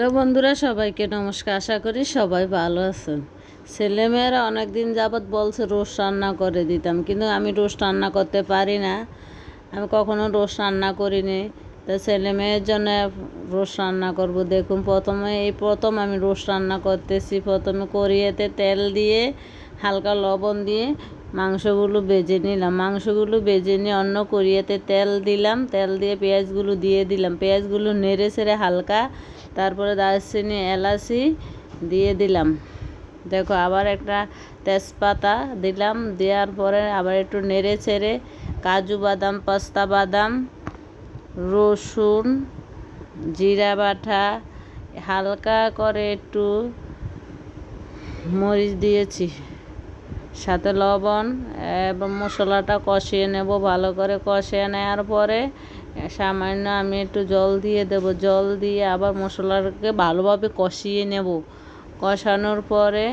Hello বন্ধুরা, সবাইকে নমস্কার। আশা করি সবাই ভালো আছেন। ছেলেমেয়েরা অনেক দিন যাবৎ বলছে রোস্ট রান্না করে দিতাম, কিন্তু আমি রোস্ট রান্না করতে পারি না। আমি কখনো রোস্ট রান্না করিনি। তো ছেলে মেয়ের জন্য রোস্ট রান্না করব। দেখুন, প্রথমে, এই প্রথম আমি রোস্ট রান্না করতেছি। প্রথমে কড়িয়েতে তেল দিয়ে, হালকা লবণ দিয়ে মাংসগুলো বেজে নিলাম। মাংসগুলো বেজে নিয়ে অন্য কড়িয়েতে তেল দিলাম। তেল দিয়ে পেঁয়াজগুলো দিয়ে দিলাম। পেঁয়াজগুলো নেড়ে ছেড়ে হালকা তারপরে দারচিনি, এলাচি দিয়ে দিলাম। দেখো আবার একটা তেজপাতা দিলাম। দেওয়ার পরে আবার একটু নেড়ে ছেড়ে কাজু বাদাম, পাস্তা বাদাম, রসুন, জিরা বাটা, হালকা করে একটু মরিচ দিয়েছি। সাথে লবণ এবং মশলাটা কষিয়ে নেব, ভালো করে কষিয়ে নেওয়ার পরে সামান্য আমি একটু জল দিয়ে দেব। জল দিয়ে আবার মশলাটাকে ভালোভাবে কষিয়ে নেব। কষানোর পরে,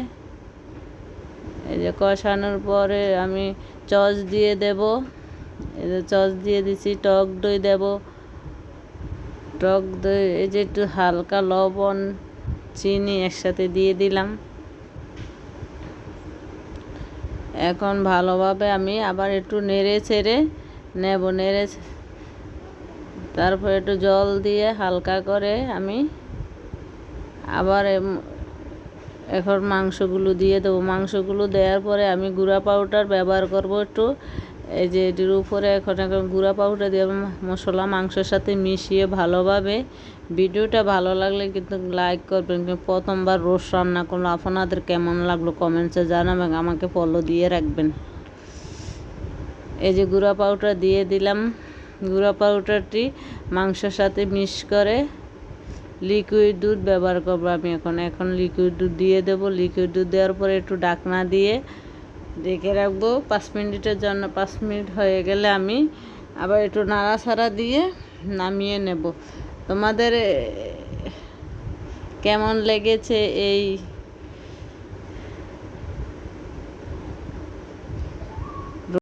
এই যে কষানোর পরে আমি চচ দিয়ে দেব। এই যে চচ দিয়ে দিছি, টক দই দেব। টক দই, এই যে একটু হালকা লবণ, চিনি একসাথে দিয়ে দিলাম। এখন ভালোভাবে আমি আবার একটু নেড়ে ছেড়ে নেব, নেড়ে তারপর একটু জল দিয়ে হালকা করে আমি আবার এখন মাংসগুলো দিয়ে দেবো। মাংসগুলো দেওয়ার পরে আমি গুঁড়া পাউডার ব্যবহার করব একটু। এই যে এটির উপরে এখন এখন গুঁড়া পাউডার দিয়ে মশলা, মাংসের সাথে মিশিয়ে ভালোভাবে ভিডিওটা ভালো লাগলে কিন্তু লাইক করবেন। প্রথমবার রোজ রান্না করল আপনাদের কেমন লাগল কমেন্টসে জানাবেন আমাকে ফলো দিয়ে রাখবেন। এই যে গুঁড়া পাউডার দিয়ে দিলাম। গুঁড়া পাউডারটি মাংসের সাথে মিক্স করে লিকুইড দুধ ব্যবহার করব আমি এখন। এখন লিকুইড দুধ দিয়ে দেবো। লিকুইড দুধ দেওয়ার পরে একটু ডাকনা দিয়ে ডেকে রাখব। পাঁচ মিনিটের জন্য, পাঁচ মিনিট হয়ে গেলে আমি আবার একটু নাড়াছাড়া দিয়ে নামিয়ে নেব। তোমাদের কেমন লেগেছে এই